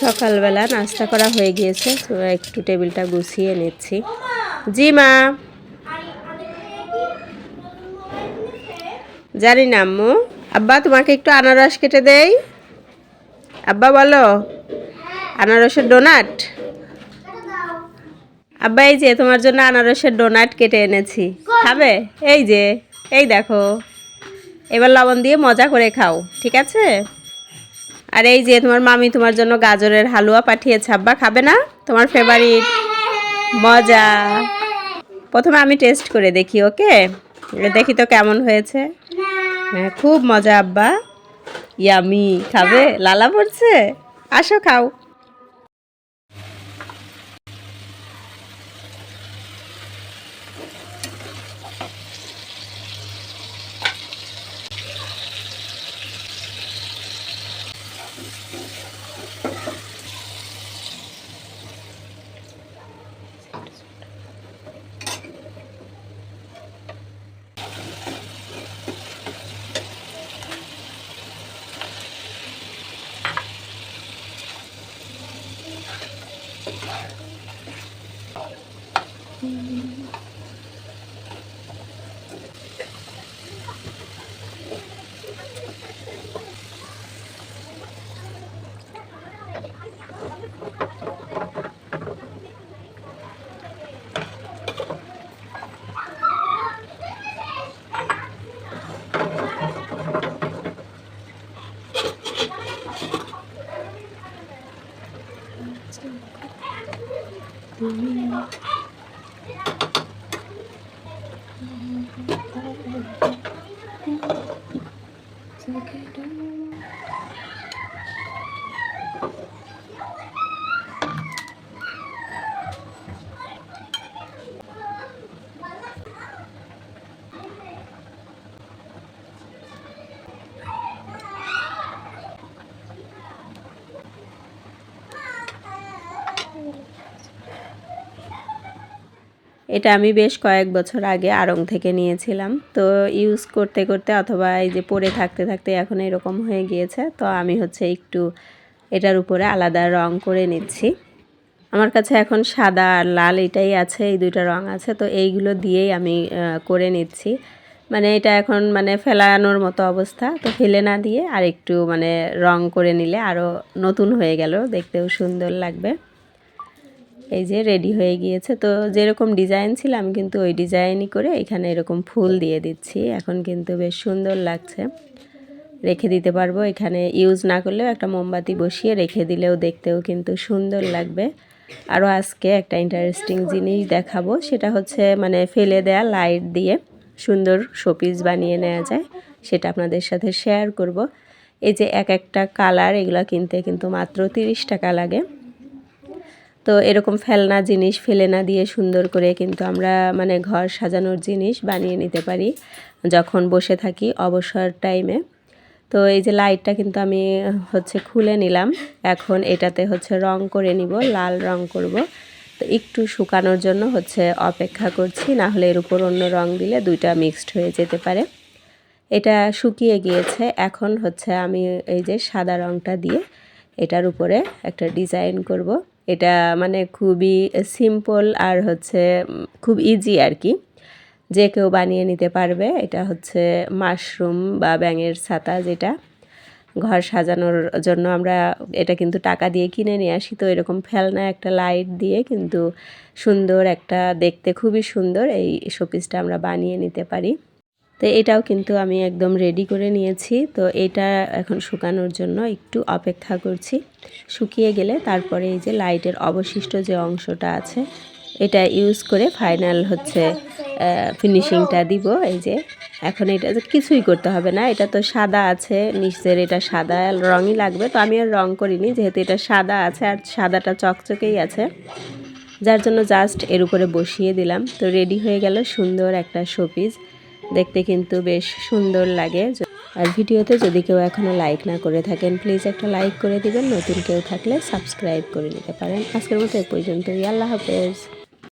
সকালবেলা নাস্তা করা হয়ে গিয়েছে, তো একটু টেবিলটা গুছিয়ে নিচ্ছি। জি মা। জানি না আম্মু। আব্বা, তোমাকে একটু আনারস কেটে দেই। আব্বা, বলো। আনারসের ডোনাট? আব্বা, এই যে তোমার জন্য আনারসের ডোনাট কেটে এনেছি। খাবে? এই যে, এই দেখো। এবার লবণ দিয়ে মজা করে খাও, ঠিক আছে? আর এই যে তোমার মামি তোমার জন্য গাজরের হালুয়া পাঠিয়েছে, আব্বা খাবে না? তোমার ফেভারিট মজা। প্রথমে আমি টেস্ট করে দেখি, ওকে? দেখি তো কেমন হয়েছে। হ্যাঁ খুব মজা, আব্বা। ইয়ামি, খাবে? লালা পড়ছে আসো, খাও। for me. এটা আমি বেশ কয়েক বছর আগে আড়ং থেকে নিয়েছিলাম। তো ইউজ করতে করতে অথবা এই যে পরে থাকতে থাকতে এখন এরকম হয়ে গিয়েছে। তো আমি হচ্ছে একটু এটার উপরে আলাদা রং করে নিচ্ছি। আমার কাছে এখন সাদা আর লাল এটাই আছে, এই দুইটা রং আছে। তো এইগুলো দিয়েই আমি করে নিচ্ছি। মানে এটা এখন মানে ফেলানোর মতো অবস্থা। তো ফেলে না দিয়ে আর একটু মানে রং করে নিলে আরও নতুন হয়ে গেল। দেখতেও সুন্দর লাগবে। এই যে রেডি হয়ে গিয়েছে। তো যেরকম ডিজাইন ছিল, আমি কিন্তু ওই ডিজাইনই করে এখানে এরকম ফুল দিয়ে দিচ্ছি। এখন কিন্তু বেশ সুন্দর লাগছে। রেখে দিতে পারব। এখানে ইউজ না করলেও একটা মোমবাতি বসিয়ে রেখে দিলেও দেখতেও কিন্তু সুন্দর লাগবে। আরও আজকে একটা ইন্টারেস্টিং জিনিস দেখাবো। সেটা হচ্ছে মানে ফেলে দেয়া লাইট দিয়ে সুন্দর শোপিস বানিয়ে নেওয়া যায়। সেটা আপনাদের সাথে শেয়ার করব। এই যে এক একটা কালার এগুলো কিনতে কিন্তু মাত্র তিরিশ টাকা লাগে। তো এরকম ফেলনা জিনিস ফেলে না দিয়ে সুন্দর করে কিন্তু আমরা মানে ঘর সাজানোর জিনিস বানিয়ে নিতে পারি যখন বসে থাকি অবসর টাইমে তো এই যে লাইটটা কিন্তু আমি হচ্ছে খুলে নিলাম। এখন এটাতে হচ্ছে রং করে নিব, লাল রং করব। তো একটু শুকানোর জন্য হচ্ছে অপেক্ষা করছি, না হলে এর উপর অন্য রং দিলে দুইটা মিক্সড হয়ে যেতে পারে। এটা শুকিয়ে গিয়েছে, এখন হচ্ছে আমি এই যে সাদা রংটা দিয়ে এটার উপরে একটা ডিজাইন করব। এটা মানে খুবই সিম্পল আর হচ্ছে খুব ইজি আর কি যে কেউ বানিয়ে নিতে পারবে, এটা হচ্ছে মাশরুম বা ব্যাঙের ছাতা যেটা। ঘর সাজানোর জন্য আমরা এটা কিন্তু টাকা দিয়ে কিনে নিয়ে আসি। তো এরকম ফেলনা একটা লাইট দিয়ে কিন্তু সুন্দর একটা, দেখতে খুবই সুন্দর এই শোপিসটা আমরা বানিয়ে নিতে পারি। তো এটাও কিন্তু আমি একদম রেডি করে নিয়েছি। তো এটা এখন শুকানোর জন্য একটু অপেক্ষা করছি। শুকিয়ে গেলে তারপরে এই যে লাইটের অবশিষ্ট যে অংশটা আছে, এটা ইউজ করে ফাইনাল হচ্ছে ফিনিশিংটা দিব। এই যে এখন এটা কিছুই করতে হবে না। এটা তো সাদা আছে, নিচের এটা সাদা, রঙই লাগবে। তো আমি আর রং করিনি, যেহেতু এটা সাদা আছে আর সাদাটা চকচকেই আছে। যার জন্য জাস্ট এর উপরে বসিয়ে দিলাম। তো রেডি হয়ে গেল সুন্দর একটা শোপিস দেখতে কিন্তু বেশ সুন্দর লাগে। আর ভিডিওতে যদি কেউ এখনও লাইক না করে থাকেন প্লিজ একটা লাইক করে দিবেন। নতুন কেউ থাকলে সাবস্ক্রাইব করে নিতে পারেন। আজকের মতো এ পর্যন্তই। আল্লাহ হাফেজ।